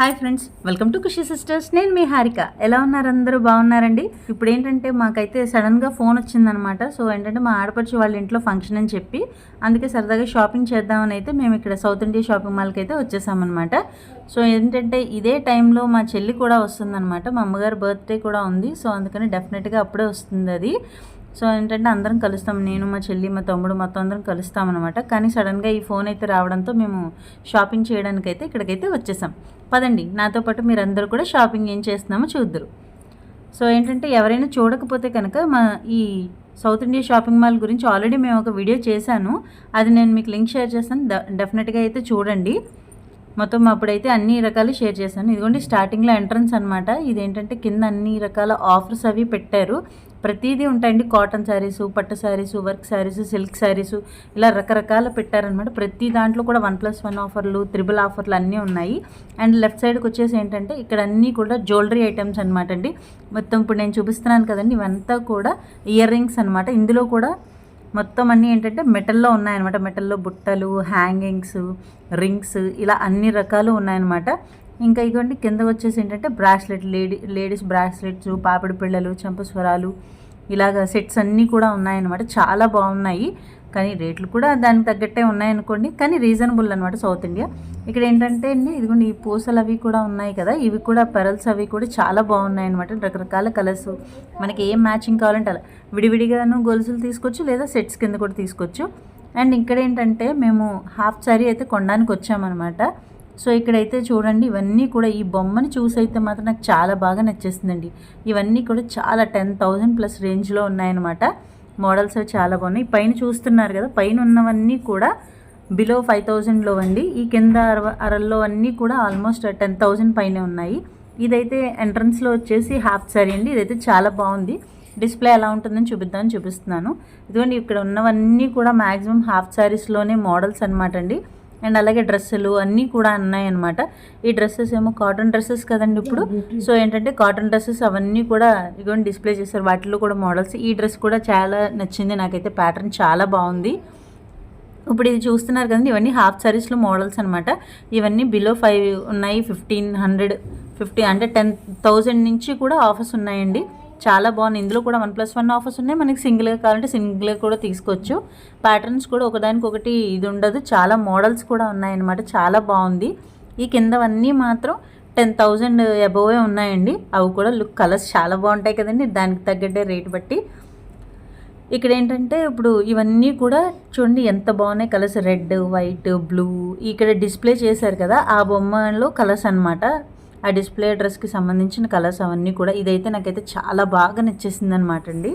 Hi friends welcome to Khushi sisters. నేను మీ హారిక. ఎలా ఉన్నారు? అందరూ బాగున్నారండి? ఇప్పుడు ఏంటంటే మాకైతే సడన్గా ఫోన్ వచ్చిందనమాట. సో ఏంటంటే మా ఆడపడిచి వాళ్ళ ఇంట్లో ఫంక్షన్ అని చెప్పి అందుకే సరదాగా షాపింగ్ చేద్దామని అయితే మేము ఇక్కడ సౌత్ ఇండియా షాపింగ్ మాల్కి అయితే వచ్చేసామన్నమాట సో ఏంటంటే ఇదే టైంలో మా చెల్లి కూడా వస్తుందన్నమాట మా అమ్మగారి బర్త్డే కూడా ఉంది. సో అందుకని డెఫినెట్గా అప్పుడే వస్తుంది అది. సో ఏంటంటే అందరం కలుస్తాం. నేను మా చెల్లి మా తమ్ముడు మొత్తం అందరం కలుస్తామన్నమాట కానీ సడన్గా ఈ ఫోన్ అయితే రావడంతో మేము షాపింగ్ చేయడానికైతే ఇక్కడికైతే వచ్చేసాం. పదండి నాతో పాటు మీరందరూ కూడా షాపింగ్ ఏం చేస్తున్నామో చూద్దరు. సో ఏంటంటే ఎవరైనా చూడకపోతే కనుక మా ఈ సౌత్ ఇండియా షాపింగ్ మాల్ గురించి ఆల్రెడీ మేము ఒక వీడియో చేశాను. అది నేను మీకు లింక్ షేర్ చేస్తాను. డ- డెఫినెట్గా అయితే చూడండి. మొత్తం అప్పుడైతే అన్ని రకాలు షేర్ చేశాను. ఇదిగోండి స్టార్టింగ్లో ఎంట్రన్స్ అనమాట ఇదేంటంటే కింద అన్ని రకాల ఆఫర్స్ అవి పెట్టారు. ప్రతిదీ ఉంటాయండి. కాటన్ శారీస్ పట్టు శారీస్ వర్క్ శారీస్ సిల్క్ శారీస్ ఇలా రకరకాల పెట్టారనమాట ప్రతి దాంట్లో కూడా వన్ ప్లస్ వన్ ఆఫర్లు త్రిబుల్ ఆఫర్లు అన్నీ ఉన్నాయి. అండ్ లెఫ్ట్ సైడ్కి వచ్చేసి ఏంటంటే ఇక్కడ అన్నీ కూడా జ్యువెలరీ ఐటమ్స్ అనమాట అండి. మొత్తం ఇప్పుడు నేను చూపిస్తున్నాను కదండి ఇవంతా కూడా ఇయర్ రింగ్స్ అనమాట ఇందులో కూడా మొత్తం అన్నీ ఏంటంటే మెటల్లో ఉన్నాయన్నమాట. మెటల్లో బుట్టలు హ్యాంగింగ్స్ రింగ్స్ ఇలా అన్ని రకాలు ఉన్నాయన్నమాట. ఇంకా ఇగోండి కింద వచ్చేసి ఏంటంటే బ్రాస్లెట్ లేడీ లేడీస్ బ్రాస్లెట్స్ పాపిడి పిల్లలు చంపస్వరాలు ఇలాగ సెట్స్ అన్నీ కూడా ఉన్నాయన్నమాట. చాలా బాగున్నాయి. కానీ రేట్లు కూడా దానికి తగ్గట్టే ఉన్నాయనుకోండి కానీ రీజనబుల్ అనమాట సౌత్ ఇండియా. ఇక్కడ ఏంటంటే అండి ఇదిగోండి ఈ పూసలు అవి కూడా ఉన్నాయి కదా. ఇవి కూడా పెరల్స్ అవి కూడా చాలా బాగున్నాయి అనమాట రకరకాల కలర్స్. మనకి ఏం మ్యాచింగ్ కావాలంటే అలా విడివిడిగాను గొలుసులు తీసుకోవచ్చు లేదా సెట్స్ కింద కూడా తీసుకోవచ్చు. అండ్ ఇక్కడ ఏంటంటే మేము హాఫ్ సారీ అయితే కొనడానికి వచ్చామన్నమాట. సో ఇక్కడైతే చూడండి ఇవన్నీ కూడా ఈ బొమ్మని చూసి అయితే మాత్రం నాకు చాలా బాగా నచ్చేసిందండి. ఇవన్నీ కూడా చాలా టెన్ థౌజండ్ ప్లస్ రేంజ్లో ఉన్నాయన్నమాట. మోడల్స్ అవి చాలా బాగున్నాయి. పైన చూస్తున్నారు కదా పైన ఉన్నవన్నీ కూడా బిలో ఫైవ్ థౌజండ్లో అండి. ఈ కింద అర అరల్లో అన్నీ కూడా ఆల్మోస్ట్ టెన్ థౌజండ్ పైనే ఉన్నాయి. ఇదైతే ఎంట్రన్స్లో వచ్చేసి హాఫ్ సారీ అండి. ఇదైతే చాలా బాగుంది. డిస్ప్లే ఎలా ఉంటుందని చూపిద్దామని చూపిస్తున్నాను. ఇదిగోండి ఇక్కడ ఉన్నవన్నీ కూడా మ్యాక్సిమం హాఫ్ శారీస్లోనే మోడల్స్ అనమాట అండి. అండ్ అలాగే డ్రెస్సులు అన్నీ కూడా ఉన్నాయన్నమాట ఈ డ్రెస్సెస్ ఏమో కాటన్ డ్రెస్సెస్ కదండి ఇప్పుడు. సో ఏంటంటే కాటన్ డ్రెస్సెస్ అవన్నీ కూడా ఇగోని డిస్ప్లే చేశారు. వాటిలో కూడా మోడల్స్. ఈ డ్రెస్ కూడా చాలా నచ్చింది. నాకైతే ప్యాటర్న్ చాలా బాగుంది. ఇప్పుడు ఇది చూస్తున్నారు కదండి ఇవన్నీ హాఫ్ సారీస్లో మోడల్స్ అనమాట ఇవన్నీ బిలో ఫైవ్ ఉన్నాయి ఫిఫ్టీన్ హండ్రెడ్ ఫిఫ్టీ అంటే టెన్ థౌజండ్ నుంచి కూడా ఆఫర్స్ ఉన్నాయండి. చాలా బాగుంది ఇందులో కూడా వన్ ప్లస్ వన్ ఆఫర్స్ ఉన్నాయి. మనకి సింగిల్గా కావాలంటే సింగిల్గా కూడా తీసుకోవచ్చు. ప్యాటర్న్స్ కూడా ఒకదానికి ఒకటి ఇది ఉండదు. చాలా మోడల్స్ కూడా ఉన్నాయన్నమాట. చాలా బాగుంది. ఈ కిందవన్నీ మాత్రం టెన్ థౌజండ్ అబోవే ఉన్నాయండి. అవి కూడా లుక్ కలర్స్ చాలా బాగుంటాయి కదండి. దానికి తగ్గట్టే రేట్ బట్టి. ఇక్కడ ఏంటంటే ఇప్పుడు ఇవన్నీ కూడా చూడండి ఎంత బాగున్నాయి. Colours red white blue. ఇక్కడ డిస్ప్లే చేశారు కదా. ఆ బొమ్మలో కలర్స్ అనమాట ఆ డిస్ప్లే డ్రెస్కి సంబంధించిన కలర్స్ అవన్నీ కూడా ఇదైతే నాకైతే చాలా బాగా నచ్చేసింది అనమాట అండి.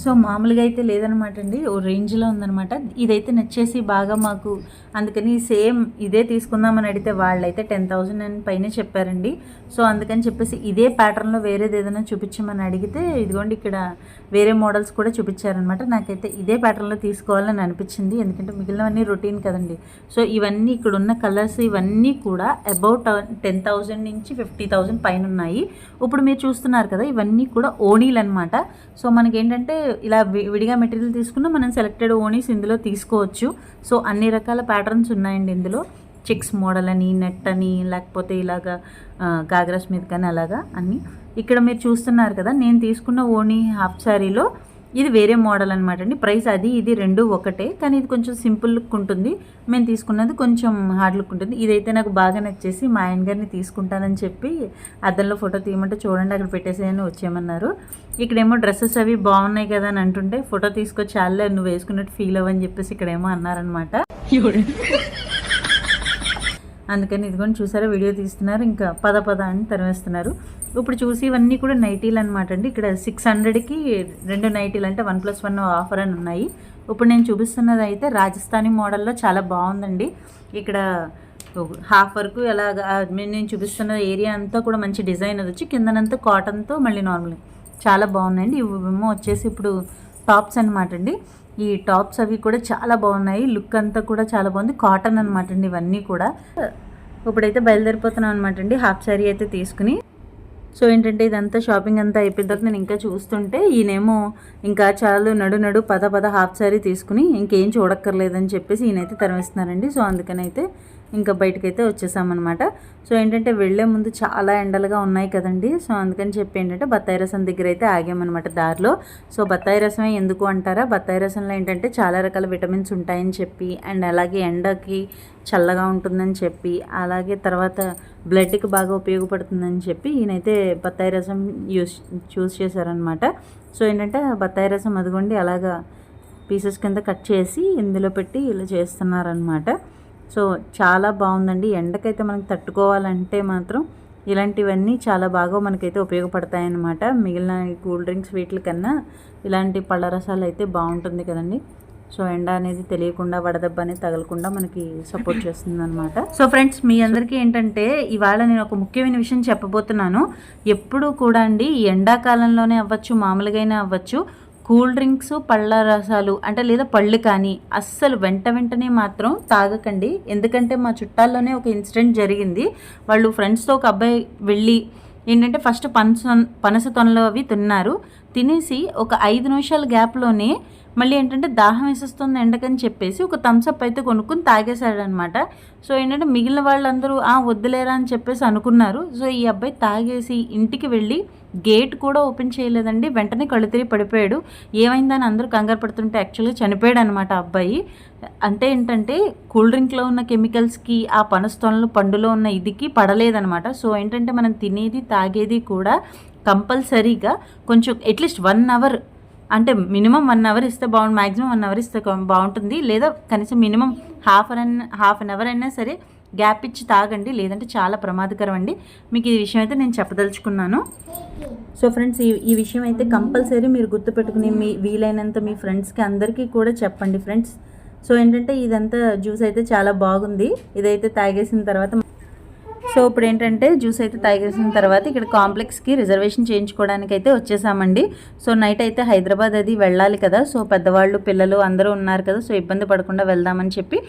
సో మామూలుగా అయితే లేదనమాట అండి. ఓ రేంజ్లో ఉందనమాట ఇదైతే నచ్చేసి బాగా మాకు అందుకని సేమ్ ఇదే తీసుకుందామని అడిగితే వాళ్ళైతే టెన్ థౌజండ్ అని పైనే చెప్పారండి. సో అందుకని చెప్పేసి ఇదే ప్యాటర్న్లో వేరేది ఏదైనా చూపించమని అడిగితే ఇదిగోండి ఇక్కడ వేరే మోడల్స్ కూడా చూపించారనమాట నాకైతే ఇదే ప్యాటర్న్లో తీసుకోవాలని అనిపించింది. ఎందుకంటే మిగిలినవన్నీ రొటీన్ కదండి. సో ఇవన్నీ ఇక్కడ ఉన్న కలర్స్ ఇవన్నీ కూడా అబౌట్ టెన్ థౌజండ్ నుంచి ఫిఫ్టీ థౌజండ్ పైన ఉన్నాయి. ఇప్పుడు మీరు చూస్తున్నారు కదా ఇవన్నీ కూడా ఓనీలు అనమాట సో మనకి ఏంటంటే ఇలా వి- విడిగా మెటీరియల్ తీసుకున్నా మనం సెలెక్టెడ్ ఓనీస్ ఇందులో తీసుకోవచ్చు. సో అన్ని రకాల ప్యాటర్న్స్ ఉన్నాయండి ఇందులో. చిక్స్ మోడల్ అని నెట్ అని లేకపోతే ఇలాగా గాగ్రాస్ మీద కానీ అలాగా అన్ని. ఇక్కడ మీరు చూస్తున్నారు కదా నేను తీసుకున్న ఓణీ హాఫ్ శారీలో ఇది వేరే మోడల్ అనమాట అండి. ప్రైస్ అది ఇది రెండు ఒకటే కానీ ఇది కొంచెం సింపుల్ లుక్ ఉంటుంది. మేము తీసుకున్నది కొంచెం హార్డ్ లుక్ ఉంటుంది. ఇదైతే నాకు బాగా నచ్చేసి మా ఆయన గారిని తీసుకుంటానని చెప్పి అద్దంలో ఫోటో తీయమంటే చూడండి అక్కడ పెట్టేసేయని వచ్చేయమన్నారు. ఇక్కడేమో డ్రెస్సెస్ అవి బాగున్నాయి కదా అని అంటుంటే ఫోటో తీసుకొచ్చి చాలే నువ్వు వేసుకున్నట్టు ఫీల్ అవ్వని చెప్పేసి ఇక్కడేమో అన్నారనమాట అందుకని ఇదిగోండి చూసారా వీడియో తీస్తున్నారు. ఇంకా పద పద అని తరివేస్తున్నారు ఇప్పుడు చూసి ఇవన్నీ కూడా నైటీలు అనమాట అండి. ఇక్కడ సిక్స్ హండ్రెడ్కి రెండు నైటీలు అంటే వన్ ప్లస్ వన్ ఆఫర్ అని ఉన్నాయి. ఇప్పుడు నేను చూపిస్తున్నది అయితే రాజస్థానీ మోడల్లో చాలా బాగుందండి. ఇక్కడ హాఫ్ వరకు ఎలాగ నేను చూపిస్తున్న ఏరియా అంతా కూడా మంచి డిజైన్ అది వచ్చి కిందనంతా కాటన్తో మళ్ళీ నార్మల్ చాలా బాగున్నాయండి. ఇవేమో వచ్చేసి ఇప్పుడు టాప్స్ అనమాట అండి. ఈ టాప్స్ అవి కూడా చాలా బాగున్నాయి. లుక్ అంతా కూడా చాలా బాగుంది. కాటన్ అనమాట అండి ఇవన్నీ కూడా. ఇప్పుడైతే బయలుదేరిపోతున్నాం అనమాట అండి. హాఫ్ శారీ అయితే తీసుకుని. సో ఏంటంటే ఇదంతా షాపింగ్ అంతా అయిపోయిన నేను ఇంకా చూస్తుంటే ఈయనేమో ఇంకా చాలు నడు నడు పద పద హాఫ్ శారీ తీసుకుని ఇంకేం చూడక్కర్లేదని చెప్పేసి ఈయనైతే తరిమిస్తున్నారండి. సో అందుకనైతే ఇంకా బయటకైతే వచ్చేసామన్నమాట. సో ఏంటంటే వెళ్ళే ముందు చాలా ఎండలుగా ఉన్నాయి కదండి. సో అందుకని చెప్పి ఏంటంటే బత్తాయి రసం దగ్గర అయితే ఆగామన్నమాట దారిలో. సో బత్తాయి రసమే ఎందుకు అంటారా? బత్తాయి రసంలో ఏంటంటే చాలా రకాల విటమిన్స్ ఉంటాయని చెప్పి అండ్ అలాగే ఎండకి చల్లగా ఉంటుందని చెప్పి అలాగే తర్వాత బ్లడ్కి బాగా ఉపయోగపడుతుందని చెప్పి ఈయనైతే బత్తాయి రసం యూస్ చూస్ చేశారనమాట సో ఏంటంటే బత్తాయి రసం అదిగోండి అలాగా పీసెస్ కింద కట్ చేసి ఇందులో పెట్టి ఇలా చేస్తున్నారనమాట సో చాలా బాగుందండి. ఎండకైతే మనకు తట్టుకోవాలంటే మాత్రం ఇలాంటివన్నీ చాలా బాగా మనకైతే ఉపయోగపడతాయి అన్నమాట మిగిలిన కూల్ డ్రింక్స్ వీటి కన్నా ఇలాంటి పళ్ళ రసాలు అయితే బాగుంటుంది కదండి. సో ఎండ అనేది తెలియకుండా వడదెబ్బ అనేది తగలకుండా మనకి సపోర్ట్ చేస్తుంది అనమాట సో ఫ్రెండ్స్ మీ అందరికీ ఏంటంటే ఇవాళ నేను ఒక ముఖ్యమైన విషయం చెప్పబోతున్నాను. ఎప్పుడు కూడా అండి ఎండాకాలంలోనే అవ్వచ్చు మామూలుగానే అవ్వచ్చు కూల్ డ్రింక్స్ పళ్ళ రసాలు అంటే లేదా పళ్ళు కానీ అస్సలు వెంట వెంటనే మాత్రం తాగకండి. ఎందుకంటే మా చుట్టాల్లోనే ఒక ఇన్సిడెంట్ జరిగింది. వాళ్ళు ఫ్రెండ్స్తో ఒక అబ్బాయి వెళ్ళి ఏంటంటే ఫస్ట్ పనస పనస తొనలు అవి తిన్నారు. తినేసి ఒక ఐదు నిమిషాల గ్యాప్లోనే మళ్ళీ ఏంటంటే దాహం వేసేస్తుంది ఎండకని చెప్పేసి ఒక థమ్స్అప్ అయితే కొనుక్కుని తాగేశాడనమాట. సో ఏంటంటే మిగిలిన వాళ్ళందరూ ఆ వద్దులేరా అని చెప్పేసి అనుకున్నారు. సో ఈ అబ్బాయి తాగేసి ఇంటికి వెళ్ళి గేట్ కూడా ఓపెన్ చేయలేదండి. వెంటనే కళ్ళు తిరిగి పడిపోయాడు. ఏమైందని అందరూ కంగారు పడుతుంటే యాక్చువల్గా చనిపోయాడు అనమాట అబ్బాయి. అంటే ఏంటంటే కూల్ డ్రింక్లో ఉన్న కెమికల్స్కి ఆ పనస్తోనలు పండులో ఉన్న ఇదికి పడలేదనమాట. సో ఏంటంటే మనం తినేది తాగేది కూడా కంపల్సరీగా కొంచెం అట్లీస్ట్ వన్ అవర్ అంటే మినిమం వన్ అవర్ ఇస్తే బాగుంటుంది మ్యాక్సిమం వన్ అవర్ ఇస్తే బాగుంటుంది. లేదా కనీసం minimum half an half an hour అయినా సరే గ్యాప్ ఇచ్చి తాగండి. లేదంటే చాలా ప్రమాదకరం అండి. మీకు ఈ విషయం అయితే నేను చెప్పదలుచుకున్నాను. సో ఫ్రెండ్స్ ఈ ఈ విషయం అయితే కంపల్సరీ మీరు గుర్తుపెట్టుకుని మీ వీలైనంత మీ ఫ్రెండ్స్కి అందరికీ కూడా చెప్పండి ఫ్రెండ్స్. సో ఏంటంటే ఇదంతా జ్యూస్ అయితే చాలా బాగుంది. ఇదైతే తాగేసిన తర్వాత సో ఇప్పుడు ఏంటంటే జ్యూస్ అయితే తాగేసిన తర్వాత ఇక్కడ కాంప్లెక్స్కి రిజర్వేషన్ చేయించుకోవడానికి అయితే వచ్చేసామండి. సో నైట్ అయితే హైదరాబాద్ అది వెళ్ళాలి కదా. సో పెద్దవాళ్ళు పిల్లలు అందరూ ఉన్నారు కదా. సో ఇబ్బంది పడకుండా వెళ్దామని చెప్పి